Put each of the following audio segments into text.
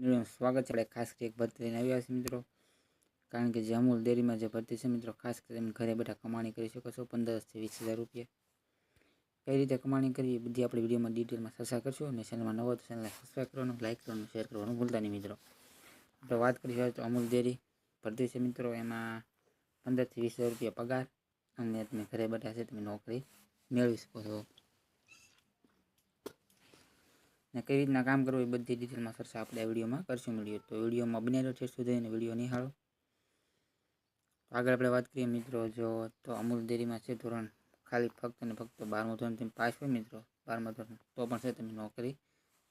વિડીયોમાં સ્વાગત છે. આપણે ખાસ કરી એક ભરતી લઈને આવ્યા છીએ મિત્રો. કારણ કે જે અમૂલ ડેરીમાં જે ભરતી છે મિત્રો, ખાસ કરીને ઘરે બેઠા કમાણી કરી શકો છો. પંદરથી વીસ હજાર રૂપિયા. કઈ રીતે કમાણી કરવી એ બધી આપણે વિડીયોમાં ડિટેલમાં ચર્ચા કરશું. અને ચેનલમાં નવો તો ચેનલને સબસ્ક્રાઈબ કરવાનું લાઇક કરવાનું શેર કરવાનું ભૂલતા નહીં મિત્રો. આપણે વાત કરીશું તો અમૂલ ડેરી ભરતી છે મિત્રો. એમાં પંદરથી વીસ હજાર રૂપિયા પગાર. અને તમે ઘરે બેઠા છે તમે નોકરી મેળવી શકો છો. ને કઈ રીતના કામ કરવું એ બધી ડિટેલમાં સરસ આપણે આ વિડીયોમાં કરશું વીડિયો તો વિડીયોમાં બનેલો છે સુધી અને વીડિયો નિહાળો. આગળ આપણે વાત કરીએ મિત્રો, જો તો અમૂલ ડેરીમાં છે ધોરણ ખાલી ફક્ત અને ફક્ત બારમું ધોરણ તમે પાસ હોય મિત્રો, બારમા ધોરણ, તો પણ છે તમે નોકરી.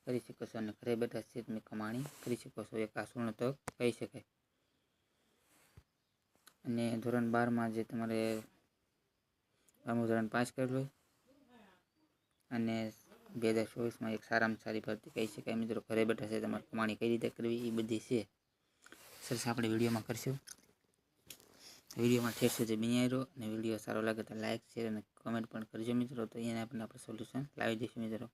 કરી શકો છો અને ઘરે બેઠા છે તમે કમાણી કરી શકો છો. એક આ સુવર્ણ તક કહી શકાય. અને ધોરણ બારમાં જે તમારે બારમું ધોરણ પાસ કરેલું અને બે હજાર ચોવીસમાં એક સારામાં સારી ભરતી કહી શકાય. મિત્રો, ઘરે બેઠા છે, તમારે કમાણી કઈ રીતે કરવી એ બધી છે. સરસ આપણે વિડીયોમાં કરશું. વિડીયોમાં ઠેર સુધી બની અને વીડિયો સારો લાગે તો લાઇક શેર અને કમેન્ટ પણ કરજો મિત્રો. તો એને આપણે આપણે સોલ્યુશન લાવી દઈશું મિત્રો.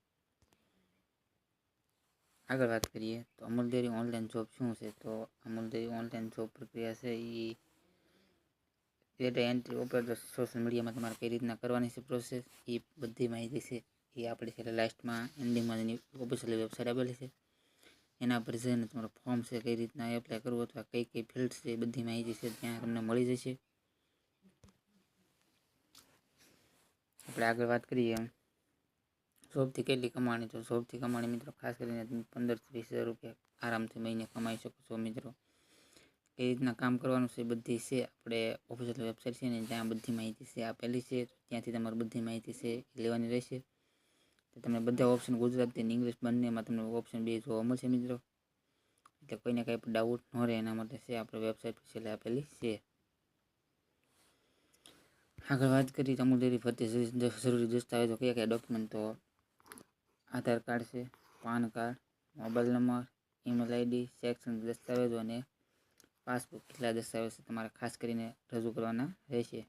આગળ વાત કરીએ તો અમૂલ ડેરી ઓનલાઈન જોબ શું છે? તો અમૂલ ડેરી ઓનલાઈન જોબ પ્રક્રિયા છે એ ડેટા એન્ટ્રી ઓપરેટર સોશિયલ મીડિયામાં તમારે કઈ રીતના કરવાની છે પ્રોસેસ એ બધી માહિતી છે. એ આપણે છે લાસ્ટમાં એન્ડિંગમાં એની ઓફિશિયલ વેબસાઇટ આપેલી છે. એના પર જઈને તમારો ફોર્મ છે, કઈ રીતના એપ્લાય કરવું અથવા કઈ કઈ ફિલ્ડ છે એ બધી માહિતી છે ત્યાં તમને મળી જશે. આપણે આગળ વાત કરીએ જોબથી કેટલી કમાણી તો જોબથી કમાણી મિત્રો ખાસ કરીને તમે પંદરથી વીસ હજાર રૂપિયા આરામથી મહિને કમાઈ શકો છો મિત્રો. કઈ રીતના કામ કરવાનું છે બધી છે આપણે ઓફિશિયલ વેબસાઇટ છે ને ત્યાં બધી માહિતી છે આપેલી છે. ત્યાંથી તમારી બધી માહિતી છે લેવાની રહેશે. તો તમને બધા ઓપ્શન ગુજરાતી અને ઇંગ્લિશ બંનેમાં તમને ઓપ્શન બે જોવા મળશે મિત્રો. એટલે કોઈને કંઈ ડાઉટ ન રહે, એના માટે છે આપણે વેબસાઇટ પછી આપેલી છે. આગળ વાત કરીએ અમુક ડેરી ફરતી જરૂરી દસ્તાવેજો કયા કયા ડોક્યુમેન્ટ તો આધાર કાર્ડ છે, PAN card, mobile number email ID શૈક્ષણિક દસ્તાવેજો અને પાસબુક. કેટલા દસ્તાવેજ તમારે ખાસ કરીને રજૂ કરવાના રહેશે.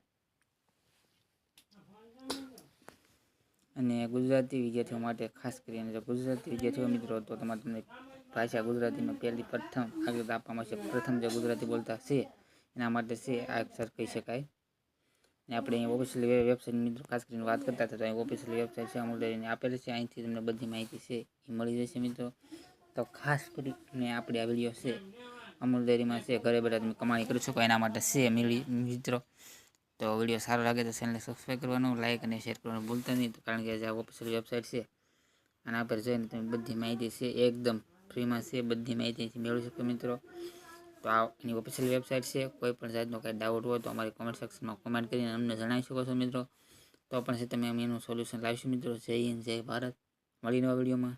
અને ગુજરાતી વિદ્યાર્થીઓ માટે, ખાસ કરીને જો ગુજરાતી વિદ્યાર્થીઓ મિત્રો, તો તમારે તમને ભાષા ગુજરાતીમાં પહેલી પ્રથમ આગળ આપવામાં આવશે. પ્રથમ જે ગુજરાતી બોલતા છે, એના માટે છે આ અક્ષર કહી શકાય. અને આપણે અહીં ઓફિશિયલ વેબસાઇટ મિત્રો, ખાસ કરીને વાત કરતા હતા, તો અહીં ઓફિશિયલ વેબસાઇટ છે અમૂલ ડેરીની આપેલી છે. અહીંથી તમને બધી માહિતી છે, એ મળી જશે મિત્રો. તો ખાસ કરીને આપણે આ વીડિયો છે અમૂલ ડેરીમાં છે, ઘરે બેઠા તમે કમાણી કરી શકો, એના માટે છે મિત્રો. તો વીડિયો સારો લાગે તો ચેનલને સબસ્ક્રાઈબ કરવાનું લાઇક અને શેર કરવાનું ભૂલતા નહીં. કારણ કે જે ઓફિશિયલ વેબસાઇટ છે આના પર જઈને તમે બધી માહિતી છે, એકદમ ફ્રીમાં છે, બધી માહિતી મેળવી શકો મિત્રો. તો આ એની ઓફિશિયલ વેબસાઇટ છે. કોઈ પણ જાતનો કાંઈ ડાઉટ હોય તો અમારી કોમેન્ટ સેક્શનમાં કોમેન્ટ કરીને અમને જણાવી શકો છો મિત્રો. તો પણ છે, તમે અમે એનું સોલ્યુશન લાવીશું મિત્રો. જય હિન્દ, જય ભારત. મળી નવા વિડીયોમાં.